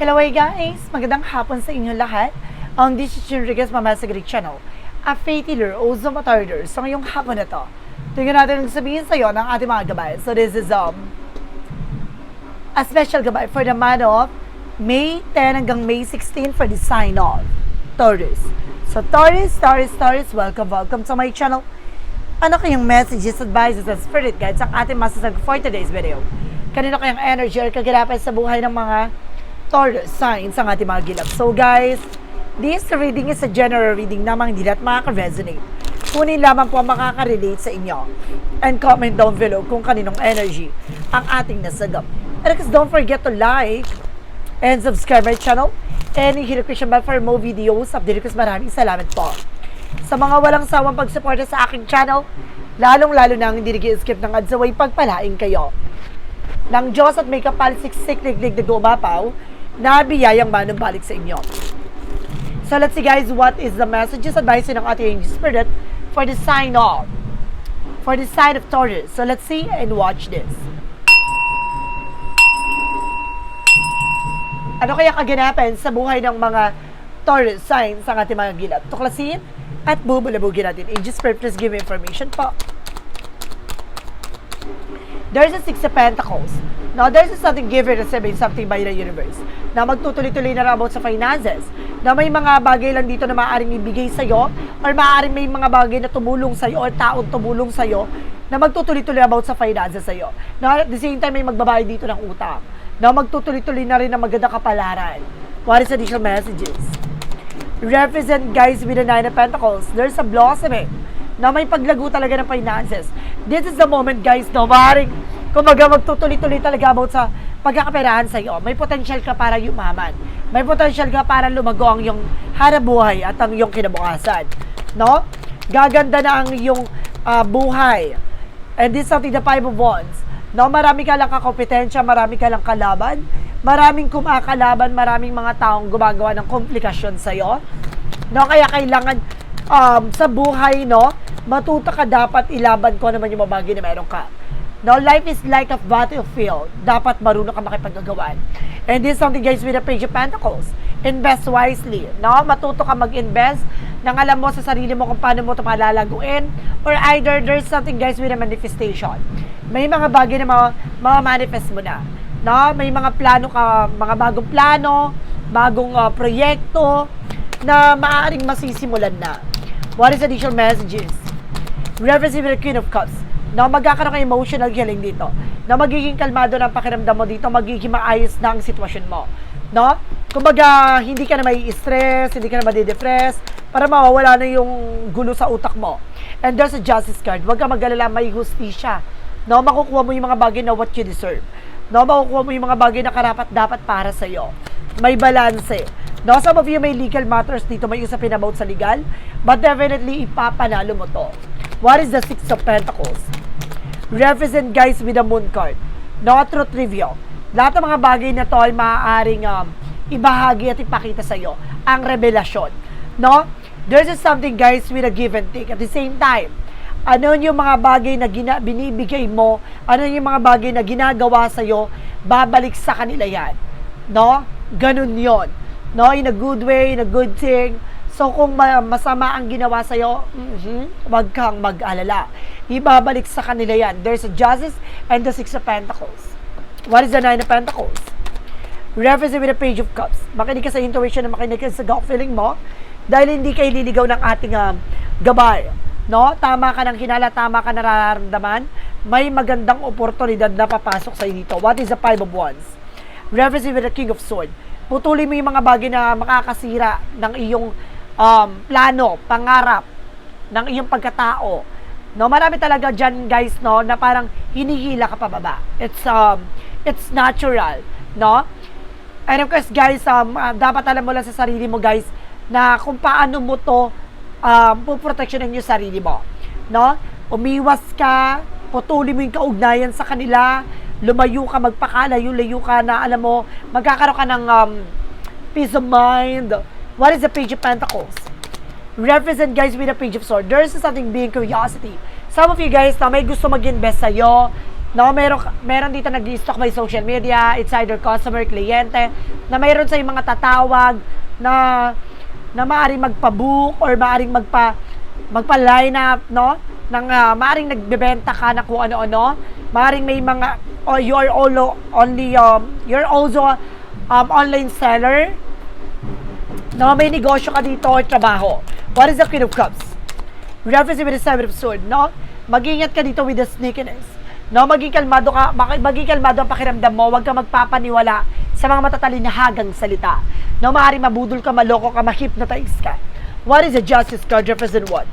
Hello guys! Magandang hapon sa inyo lahat. Ang this is Enriquez Mama sa Greek Channel. A faith healer o Zuma Tarder. So ngayong hapon na to, tingnan natin ang sabihin sa iyo ng ating mga gabay. So this is um, a special gabay for the month of May 10 hanggang May 16 for the sign of Taurus. So Taurus, Taurus, Taurus, welcome, welcome to my channel. Ano kayong messages, advices, and spirit guides ang ating masasag for today's video? Kanino kayang energy or kaganapan sa buhay ng mga Taurus signs ang ating mga gilap. So guys, this reading is a general reading namang hindi lahat makaka-resonate. Kunin lamang po ang makaka-relate sa inyo. And comment down below kung kaninong energy ang ating nasagap. And because don't forget to like and subscribe my channel. And the question bell for more videos. Update ko maraming salamat po. Sa mga walang sawang pagsuporta sa aking channel, lalong-lalo na ang hindi nag-skip ng ads away, pagpalain kayo. Nang Diyos at may kapalsiksik liglig na gumapaw, na biyayang manumbalik sa inyo. So let's see guys, what is the messages advice ng ating spirit for the sign of, for the sign of Taurus. So let's see and watch this. Ano kaya kaganapan sa buhay ng mga Taurus signs ang ating mga gilap? Tuklasin at bubulabugin natin. Angel Spirit, please give information po. There's a Six of Pentacles. Now, there's a something given and receiving something by the universe. Na magtutuloy-tuloy na about sa finances. Na may mga bagay lang dito na maaaring ibigay sa'yo or maaaring may mga bagay na tumulong sa'yo or taong tumulong sa'yo na magtutuloy-tuloy about sa finances sa'yo. Na at the same time, may magbabayad dito ng utang. Na magtutuloy-tuloy na rin ng maganda kapalaran. What is additional messages? represent guys with the Nine of Pentacles. There's a blossoming na may paglago talaga ng finances. This is the moment guys na maaaring kumaga magtutuloy-tuloy talaga about sa pagkakaperahan sa iyo. May potential ka para yumaman. May potential ka para lumago ang iyong harabuhay at ang iyong kinabukasan. No? Gaganda na ang iyong ah, buhay. And this is something the Five of Wands. No, marami ka lang kakompetensya, marami ka lang kalaban, maraming kumakalaban, maraming mga taong gumagawa ng komplikasyon sa iyo. No, kaya kailangan um, sa buhay, no, matuto ka dapat ilaban ko naman yung mga bagay na meron ka. No, life is like a battlefield. Dapat marunong ka makipaggagawan. And this is something guys with the Page of Pentacles. Invest wisely. No, matuto ka mag-invest nang alam mo sa sarili mo kung paano mo ito palalaguin. Or either there's something guys with a manifestation. May mga bagay na ma- ma-manifest mo na. No, may mga plano ka, mga bagong plano, bagong uh, proyekto na maaaring masisimulan na. What is additional messages? The Queen of Cups. Na magkakaroon ng emotional healing dito. Na magiging kalmado ng pakiramdam mo dito, magiging maayos na ang sitwasyon mo. No? Kumbaga, hindi ka na may stress, hindi ka na madidepress, para mawawala na yung gulo sa utak mo. And there's a justice card. Huwag ka mag-alala, may hustisya. No? Makukuha mo yung mga bagay na what you deserve. No? Makukuha mo yung mga bagay na karapat dapat para sa'yo. May balanse. No, some of you may legal matters dito, may usapin about sa legal, but definitely ipapanalo mo to. What is the Six of Pentacles? Represent guys with the Moon card. No, truth review. Lahat ng mga bagay na to ay maaaring um, ibahagi at ipakita sa iyo ang revelasyon. No? There's just something guys with a give and take. At the same time, ano yung mga bagay na gina, binibigay mo, ano yung mga bagay na ginagawa sa iyo, babalik sa kanila yan. No? Ganun yon No? In a good way, in a good thing. So, kung ma- masama ang ginawa sa'yo, mm wag kang mag-alala. Ibabalik sa kanila yan. There's a justice and the six of pentacles. What is the nine of pentacles? Reference with the page of cups. Makinig ka sa intuition na makinig ka sa gut feeling mo dahil hindi ka ililigaw ng ating um, gabay. No? Tama ka ng hinala, tama ka nararamdaman, may magandang oportunidad na papasok sa dito. What is the five of wands? Reference with the king of sword. Putulin mo yung mga bagay na makakasira ng iyong um, plano, pangarap, ng iyong pagkatao. No, marami talaga diyan guys no na parang hinihila ka pababa. It's um it's natural, no? And of course guys, um, uh, dapat alam mo lang sa sarili mo guys na kung paano mo to um, puproteksyonan yung sarili mo. No? Umiwas ka, putuli mo yung kaugnayan sa kanila, lumayo ka, magpakalayo-layo ka na alam mo, magkakaroon ka ng um, peace of mind. What is the Page of Pentacles? Represent guys with a Page of Swords. There's something being curiosity. Some of you guys na may gusto mag-invest sa'yo, No, meron, meron dito nag-stock by social media, it's either customer, kliyente, na mayroon sa mga tatawag na na maaring magpa-book or maaring magpa magpa-line up, no? Nang uh, maaring nagbebenta ka na kung ano-ano. Maaring may mga or you're all only um you're also um online seller. No, may negosyo ka dito or trabaho. What is the Queen of Cups? Reference with the Seven of Swords, no? Mag-ingat ka dito with the sneakiness. No, maging kalmado ka, maging kalmado ang pakiramdam mo, huwag ka magpapaniwala sa mga matatalinhagang salita. No, maaari mabudol ka, maloko ka, ma-hypnotize ka. What is the Justice card represent what?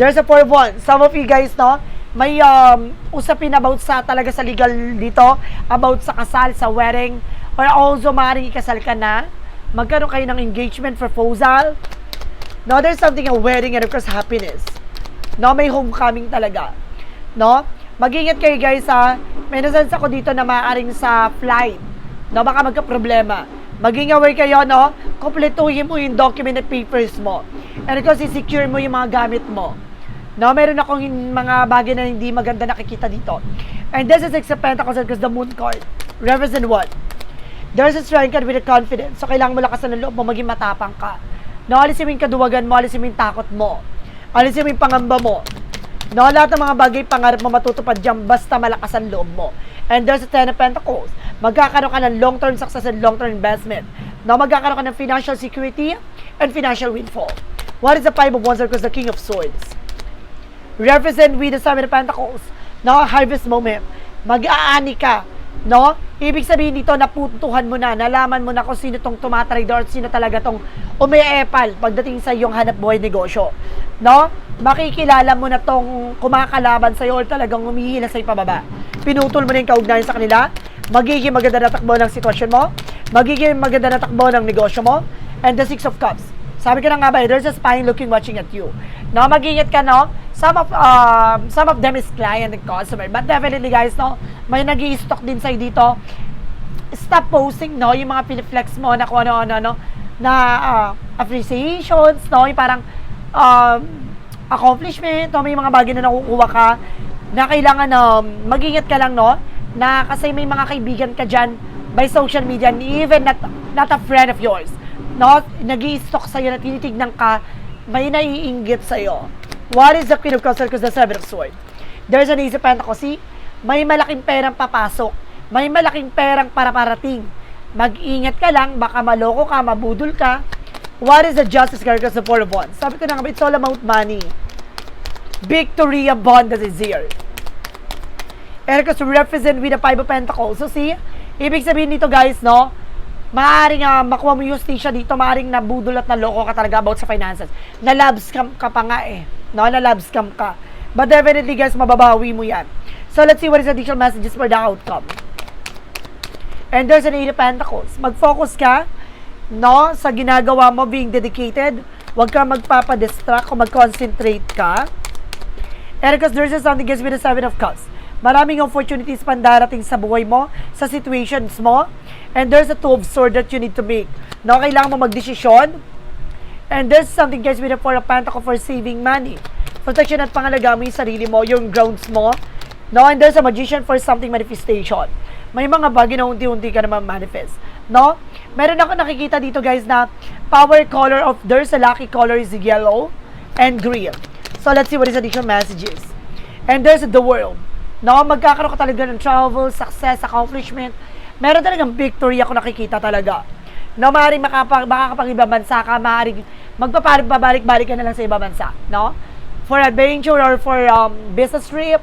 There's a four of wands. Some of you guys, no, may um, usapin about sa talaga sa legal dito, about sa kasal, sa wedding, or also maaaring ikasal ka na, magkaroon kayo ng engagement proposal, No, there's something a wedding and of course happiness. No, may homecoming talaga. No? Mag-ingat kayo guys ha. May nasense ako dito na maaaring sa flight. No, baka magka-problema. Maging aware kayo, no? Kompletuhin mo yung document at papers mo. And of course, secure mo yung mga gamit mo. No, meron akong mga bagay na hindi maganda nakikita dito. And this is Six of Pentacles because the Moon card represent what? There's a strength with a confidence. So, kailangan mo lakas ng loob mo, maging matapang ka. No, alisin mo yung kaduwagan mo, alisin mo yung takot mo. Alisin mo yung pangamba mo. No, lahat ng mga bagay pangarap mo matutupad dyan basta malakas ang loob mo. And there's a Ten of Pentacles. Magkakaroon ka ng long-term success and long-term investment. No, magkakaroon ka ng financial security and financial windfall. What is the Five of Wands? Because the King of Swords. Represent with the Seven of Pentacles. No, harvest moment. Mag-aani ka. No? Ibig sabihin dito, napuntuhan mo na, nalaman mo na kung sino tong tumatrade or sino talaga tong umiepal pagdating sa iyong hanap buhay negosyo. No? Makikilala mo na tong kumakalaban sa iyo or talagang humihila sa pababa. Pinutol mo na yung kaugnayan sa kanila, magiging maganda na takbo ng sitwasyon mo, magiging maganda na takbo ng negosyo mo, and the Six of Cups. Sabi ko na nga ba, eh, there's a spy looking watching at you. No, mag-ingat ka, no? Some of, um, some of them is client and customer. But definitely, guys, no? May nag stock din sa'yo dito. Stop posting, no? Yung mga piniflex mo na kung ano-ano, no? Na uh, appreciations, no? Yung parang um, accomplishment, no? May mga bagay na nakukuha ka na kailangan, um, mag-ingat ka lang, no? Na kasi may mga kaibigan ka dyan by social media and even not, not a friend of yours no, nag stock sa'yo na tinitignan ka, may naiinggit sa'yo. What is the Queen of Cups? Because the Seven of Swords. There's an of Pentacles. May malaking perang papasok. May malaking perang para parating. Mag-ingat ka lang, baka maloko ka, mabudol ka. What is the Justice card? Because the Four of Wands. Sabi ko na nga, it's all about money. Victory abundance is here. Ericus represent with the Five of Pentacles. So see, ibig sabihin nito guys, no, maaaring uh, makuha mo yung justisya dito, maaaring nabudol at naloko ka talaga about sa finances. Na love scam ka pa nga eh. No, na love scam ka. But definitely guys, mababawi mo yan. So let's see what is the additional messages for the outcome. And there's an Eight of Pentacles. Mag-focus ka, no, sa ginagawa mo being dedicated. Huwag ka magpapadistract o mag-concentrate ka. And because there's something gives me the Seven of Cups. Maraming opportunities pang darating sa buhay mo, sa situations mo. And there's a two of swords that you need to make. No, kailangan mo magdesisyon. And there's something guys with the four of pentacle for saving money. Protection at pangalaga mo yung sarili mo, yung grounds mo. No, and there's a magician for something manifestation. May mga bagay na unti-unti ka naman manifest. No? Meron ako nakikita dito guys na power color of there's a lucky color is yellow and green. So let's see what is additional messages. And there's the world. No, magkakaroon ka talaga ng travel, success, accomplishment. Meron talagang victory ako nakikita talaga. No, maaaring makapag, makakapag ibang bansa ka, maaaring magpapabalik-balik ka na lang sa ibang bansa. No? For adventure or for um, business trip.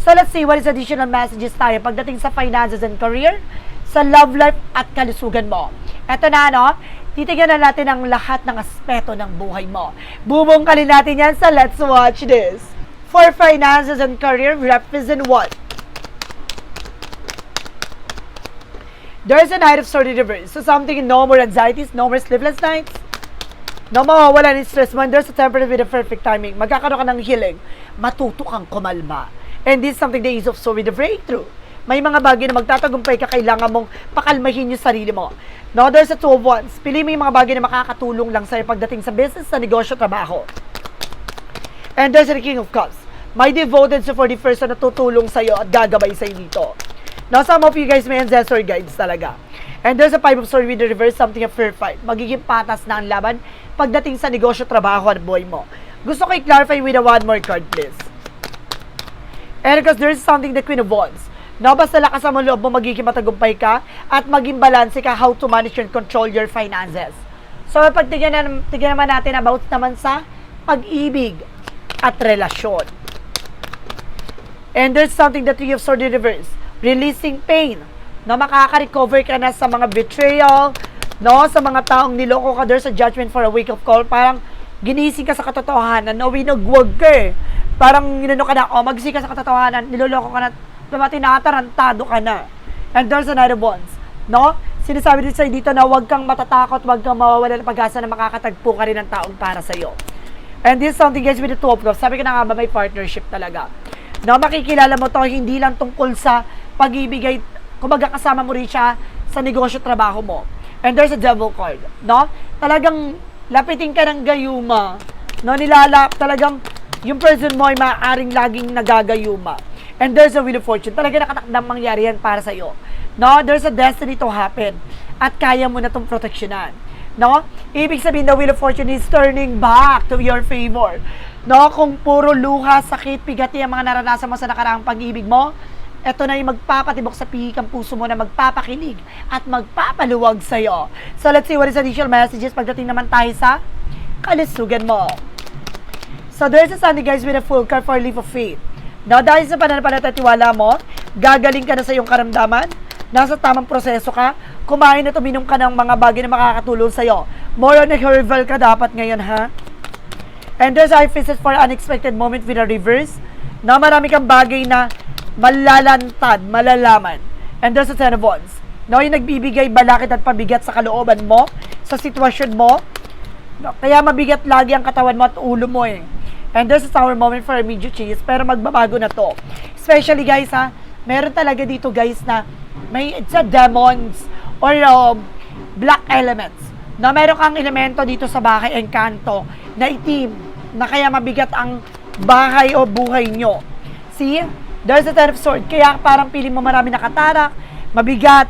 So let's see what is additional messages tayo pagdating sa finances and career, sa love life at kalusugan mo. Eto na, no? Titignan na natin ang lahat ng aspeto ng buhay mo. Bubungkalin natin yan sa Let's Watch This. For finances and career, represent what? There's a night of sordid reverse. So something no more anxieties, no more sleepless nights, no mawawala ni stress man. There's a temperate with a perfect timing. Magkakaroon ka ng healing. Matuto kang kumalma. And this is something that is of so with a breakthrough. May mga bagay na magtatagumpay ka, kailangan mong pakalmahin yung sarili mo. No, there's a two of wands. Pili mo yung mga bagay na makakatulong lang sa'yo pagdating sa business, sa negosyo, trabaho. And there's the King of Cups. May devoted sa 41st na tutulong sa'yo at gagabay sa'yo dito. Now, some of you guys may ancestor guides talaga. And there's a five of swords with the reverse, something of fair fight. Magiging patas na ang laban pagdating sa negosyo, trabaho, at buhay mo. Gusto ko i-clarify with a one more card, please. And because there is something the Queen of Wands. No, basta lakas ang loob mo, magiging matagumpay ka at maging balanse ka how to manage and control your finances. So, pag tignan, na, tignan naman natin about naman sa pag-ibig at relasyon. And there's something that we have sort of reverse. Releasing pain. No, makaka-recover ka na sa mga betrayal, no, sa mga taong niloko ka, there's a judgment for a wake-up call. Parang ginising ka sa katotohanan, no, winagwag ka eh. Parang ginano ka na, oh, magising ka sa katotohanan, niloloko ka na, diba, tinatarantado ka na. And there's another ones, no? Sinasabi din sa'yo dito na huwag kang matatakot, huwag kang mawawala ng pag-asa na makakatagpo ka rin ng taong para sa'yo. And this is something guys with the two of cups. Sabi ko na nga ba may partnership talaga. No, makikilala mo to hindi lang tungkol sa pag-ibigay, kasama mo rin siya sa negosyo trabaho mo. And there's a devil card, no? Talagang lapitin ka ng gayuma. No, nilala, talagang yung person mo ay maaaring laging nagagayuma. And there's a wheel of fortune. Talaga nakatakdang mangyari yan para sa'yo. No, there's a destiny to happen. At kaya mo na itong proteksyonan. No? Ibig sabihin, the wheel of fortune is turning back to your favor. No? Kung puro luha, sakit, pigati ang mga naranasan mo sa nakaraang pag-ibig mo, ito na yung magpapatibok sa pihikang puso mo na magpapakilig at magpapaluwag sa'yo. So let's see what is additional messages pagdating naman tayo sa kalusugan mo. So there's a Sunday guys with a full card for leap of faith. Now, dahil sa pananampalatatiwala mo, gagaling ka na sa iyong karamdaman, nasa tamang proseso ka, kumain at uminom ka ng mga bagay na makakatulong sa'yo. More on herbal ka dapat ngayon, ha? And there's our visit for unexpected moment with a reverse, na marami kang bagay na malalantad, malalaman. And there's a ten of wands. No, yung nagbibigay balakid at pabigat sa kalooban mo, sa sitwasyon mo, No, kaya mabigat lagi ang katawan mo at ulo mo eh. And there's a sour moment for immediate changes, pero magbabago na to. Especially guys ha, meron talaga dito guys na may it's a demons or um, black elements. Na meron kang elemento dito sa bahay, engkanto, na itim, na kaya mabigat ang bahay o buhay nyo. See? There's a ten of sword. Kaya parang piling mo marami nakatarak, mabigat,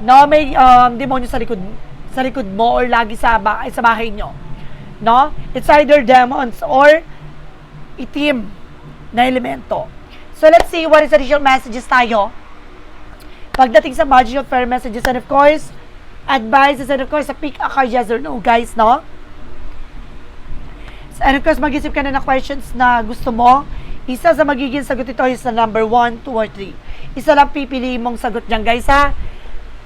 no, may um, demonyo sa likod sa likod mo or lagi sa bahay, sa bahay nyo. No? It's either demons or itim na elemento. So let's see what is additional messages tayo. Pagdating sa marginal fair messages and of course, advices and of course, sa pick a card yes or no, guys, no? And of course, mag-isip ka na ng questions na gusto mo. Isa sa magiging sagot ito is na number 1, 2, or 3. Isa lang pipili mong sagot niyan, guys, ha?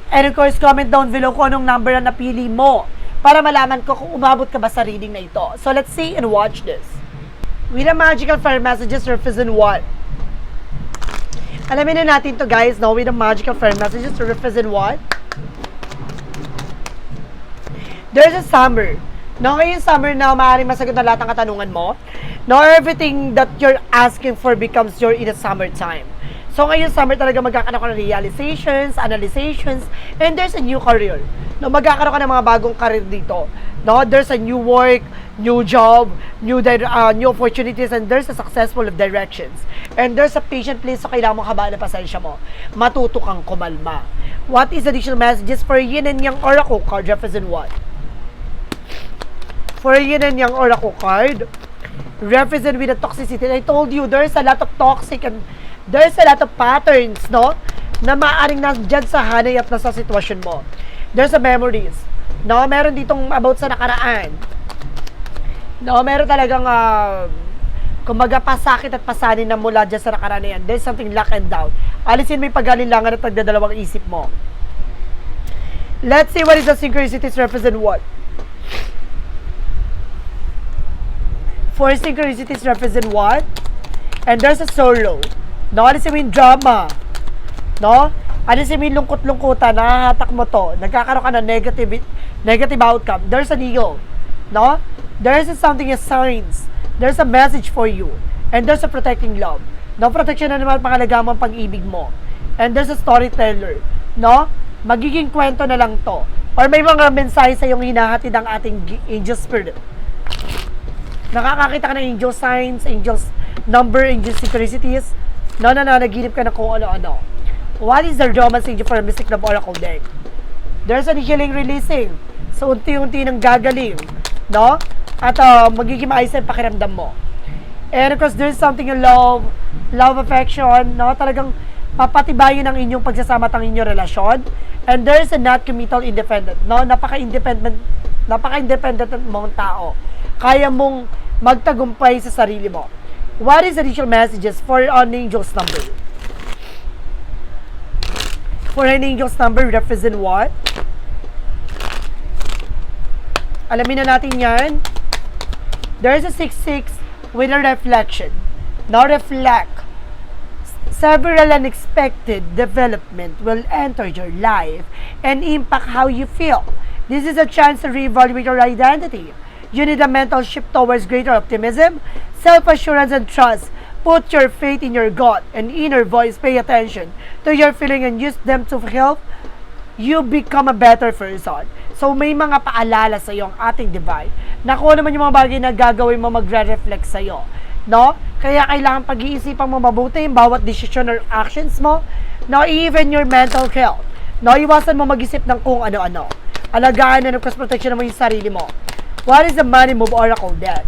And of course, comment down below kung anong number na napili mo para malaman ko kung umabot ka ba sa reading na ito. So, let's see and watch this. With the magical fire messages represent what? Alamin na natin to guys, no? With the magical fire messages represent what? There's a summer. No, ngayong summer na maaaring masagot na lahat ng katanungan mo. No, everything that you're asking for becomes your in the summertime. So ngayon summer talaga magkakaroon ka ng realizations, analyzations, and there's a new career. No, magkakaroon ka ng mga bagong career dito. No, there's a new work, new job, new uh, new opportunities, and there's a successful directions. And there's a patient place so kailangan mo habaan ng pasensya mo. Matuto kang kumalma. What is additional messages for yin and yang oracle card represent what? For yin and yang oracle card, represent with the toxicity. And I told you, there's a lot of toxic and there's a lot of patterns, no? Na maaaring nandyan sa hanay at nasa sitwasyon mo. There's a memories. No? Meron ditong about sa nakaraan. No? Meron talagang, uh, kumbaga, pasakit at pasanin na mula dyan sa nakaraan na yan. There's something lock and down. Alisin mo yung pag-alilangan at pagdadalawang isip mo. Let's see what is the synchronicities represent what? Four synchronicities represent what? And there's a sorrow. No? Mo yung drama. No? Mo yung lungkot-lungkutan, nahahatak mo to. Nagkakaroon ka ng negative, negative outcome. There's an ego. No? There's a something as signs. There's a message for you. And there's a protecting love. No? Protection na naman pangalaga mo pag-ibig mo. And there's a storyteller. No? Magiging kwento na lang to. Or may mga mensahe sa iyong hinahatid ang ating angel spirit. Nakakakita ka ng angel signs, angels, number and synchronicities. No, no, no, naginip ka na kung ano-ano. What is the romance angel for a Mystic Love Oracle deck? There's an healing releasing. So, unti-unti nang gagaling. No? At uh, magiging maayos na yung pakiramdam mo. And of course, there's something in love, love affection, no? Talagang papatibayin ang inyong pagsasama at ang inyong relasyon. And there's a not committal independent, no? Napaka-independent, napaka-independent mong tao. Kaya mong magtagumpay sa sarili mo. What is initial messages for an angel's number? For an angel's number, represent what? Alamin na natin yan. There's a 6-6 with a reflection. Now reflect. Several unexpected development will enter your life and impact how you feel. This is a chance to reevaluate your identity. You need a mental shift towards greater optimism, self-assurance, and trust. Put your faith in your gut and inner voice. Pay attention to your feeling and use them to help you become a better person. So, may mga paalala sa iyo ang ating divine na kung ano yung mga bagay na gagawin mo magre-reflect sa iyo. No? Kaya kailangan pag-iisipan mo mabuti yung bawat decision or actions mo. No? Even your mental health. No? Iwasan mo mag-isip ng kung ano-ano. Alagaan na ng cross protection mo yung sarili mo. What is the money move oracle deck?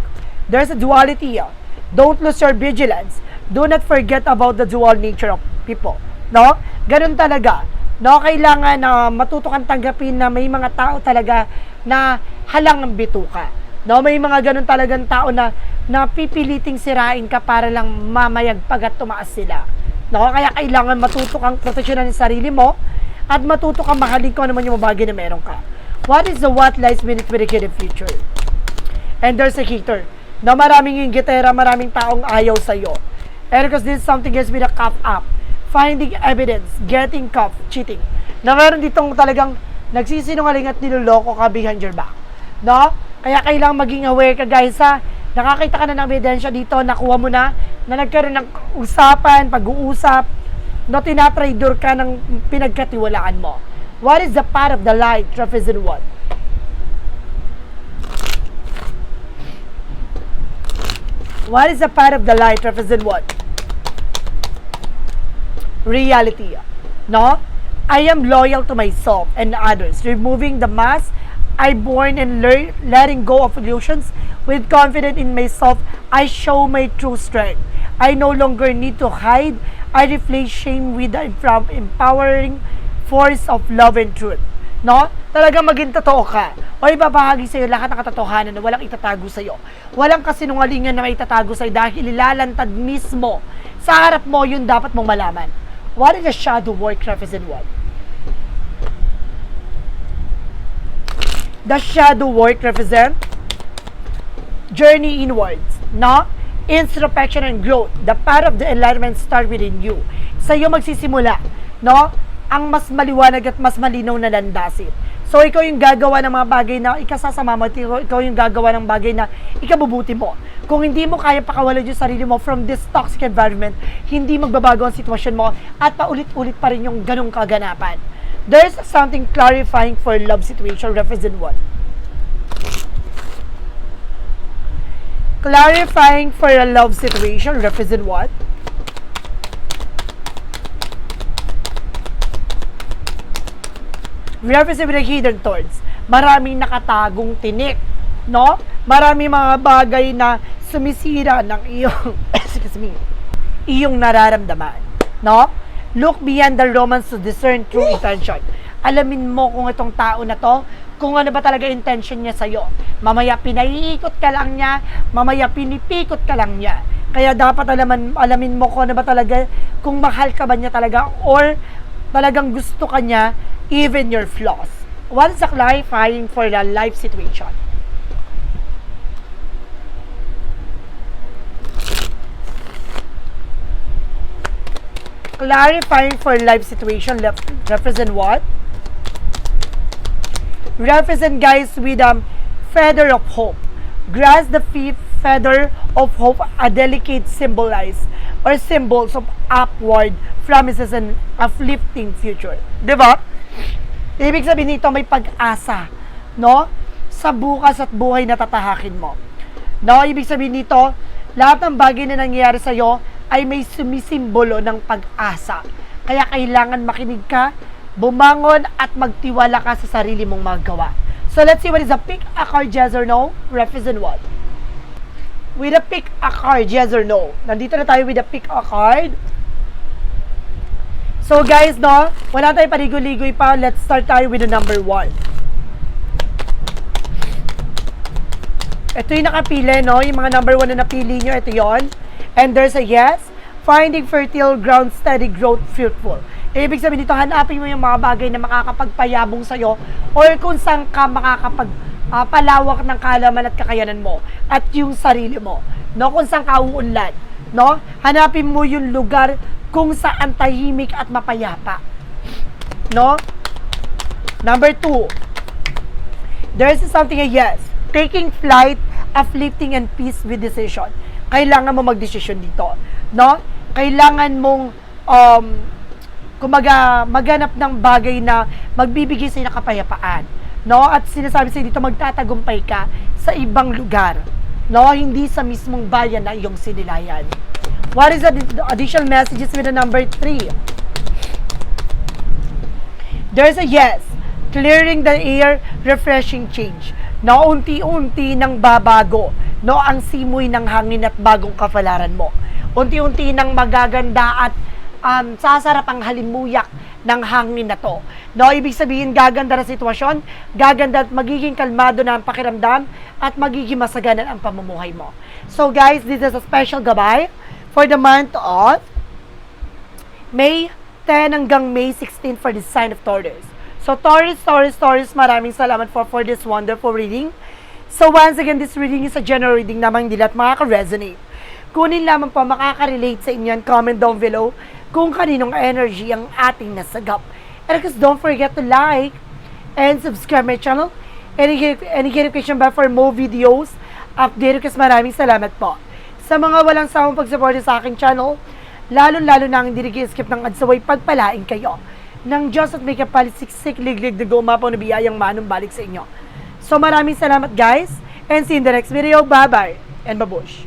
There's a duality. ah. Don't lose your vigilance. Do not forget about the dual nature of people. No? Ganun talaga. No, kailangan na matuto kang tanggapin na may mga tao talaga na halang ang bituka. No, may mga ganun talagang tao na na pipiliting sirain ka para lang mamayagpag at tumaas sila. No, kaya kailangan matuto kang proteksyonan ng sarili mo at matuto kang mahalin kung ano yung bagay na meron ka. What is the what lies with the future? And there's a hater. Na maraming yung gitera, maraming taong ayaw sa'yo. And because this is something has been a cup up. Finding evidence, getting caught, cheating. Na meron ditong talagang nagsisinungaling at niloloko ka behind your back. No? Kaya kailangan maging aware ka guys ha. Nakakita ka na ng ebidensya dito, nakuha mo na, na nagkaroon ng usapan, pag-uusap, no, tinatraidor ka ng pinagkatiwalaan mo. What is the part of the light represent what? What is the part of the light represent what? Reality. No? I am loyal to myself and others, removing the mask I born and lear- letting go of illusions. With confidence in myself, I show my true strength. I no longer need to hide. I replace shame with the empowering force of love and truth. No? Talaga maging totoo ka. O ibabahagi sa iyo lahat ng katotohanan na walang itatago sa iyo. Walang kasinungalingan na may itatago sa iyo dahil ilalantad mismo. Sa harap mo, yun dapat mong malaman. What is the shadow work represent what? The shadow work represent journey inwards, no? Introspection and growth. The path of the enlightenment start within you. Sa iyo magsisimula, no? Ang mas maliwanag at mas malinaw na landasin. So, ikaw yung gagawa ng mga bagay na ikasasama mo, ikaw yung gagawa ng bagay na ikabubuti mo. Kung hindi mo kaya pakawalan yung sarili mo from this toxic environment, hindi magbabago ang sitwasyon mo at paulit-ulit pa rin yung ganong kaganapan. There's something clarifying for love situation represent what? Clarifying for a love situation represent what? With the hidden thorns. Maraming nakatagong tinik, no? Maraming mga bagay na sumisira ng iyong, excuse me, iyong nararamdaman, no? Look beyond the romance to discern true intention. Alamin mo kung itong tao na to, kung ano ba talaga intention niya sa'yo. Mamaya pinaiikot ka lang niya, mamaya pinipikot ka lang niya. Kaya dapat alaman, alamin mo kung ano ba talaga, kung mahal ka ba niya talaga, or talagang gusto ka niya, even your flaws. What is clarifying for the life situation? clarifying for life situation represent what? Represent guys with um feather of hope. Grasp the fe- feather of hope, a delicate symbolize or symbols of upward promises and uplifting future. Di ba? Ibig sabihin nito may pag-asa, no? Sa bukas at buhay na tatahakin mo. No, ibig sabihin nito, lahat ng bagay na nangyayari sa'yo ay may sumisimbolo ng pag-asa. Kaya kailangan makinig ka, bumangon at magtiwala ka sa sarili mong magawa. So let's see what is a pick a card, yes or no? Represent what? With a pick a card, yes or no? Nandito na tayo with a pick a card. So guys, no, wala tayong paligoy-ligoy pa. Let's start tayo with the number one. Ito yung nakapili, no? Yung mga number one na napili nyo, ito yon. And there's a yes. Finding fertile ground, steady growth, fruitful. Ibig sabihin dito, hanapin mo yung mga bagay na makakapagpayabong sa'yo or kung saan ka makakapag ah, palawak ng kalaman at kakayanan mo at yung sarili mo. No? Kung saan ka uunlad. No? Hanapin mo yung lugar kung saan tahimik at mapayapa. No? Number two, There's something a yes. Taking flight, uplifting and peace with decision. Kailangan mo magdesisyon dito. No? Kailangan mong um, kumaga maganap ng bagay na magbibigay sa ng kapayapaan. No? At sinasabi sa dito magtatagumpay ka sa ibang lugar. No? Hindi sa mismong bayan na iyong sinilayan. What is the additional messages with the number three? There's a yes. Clearing the air, refreshing change. Na unti-unti nang babago. No, ang simoy ng hangin at bagong kapalaran mo. Unti-unti nang magaganda at um, sasarap ang halimuyak ng hangin na to. No, ibig sabihin gaganda na sitwasyon, gaganda at magiging kalmado na ang pakiramdam at magiging masaganan ang pamumuhay mo. So guys, this is a special gabay for the month of May 10 hanggang May 16 for the sign of Taurus. So Taurus, Taurus, Taurus, maraming salamat for, for this wonderful reading. So once again, this reading is a general reading naman hindi lahat makaka-resonate. Kunin lamang po makaka-relate sa inyo and comment down below kung kaninong energy ang ating nasagap. And of course, don't forget to like and subscribe my channel and any notification bell for more videos. Update kasi maraming salamat po. Sa mga walang sawang pagsuporta sa aking channel, lalo-lalo na ang hindi nag-skip ng adsaway pagpalain kayo ng Diyos at may kapalit siksik liglig na gumapaw na biyayang manong balik sa inyo. So maraming salamat guys and see you in the next video. Bye-bye and babush!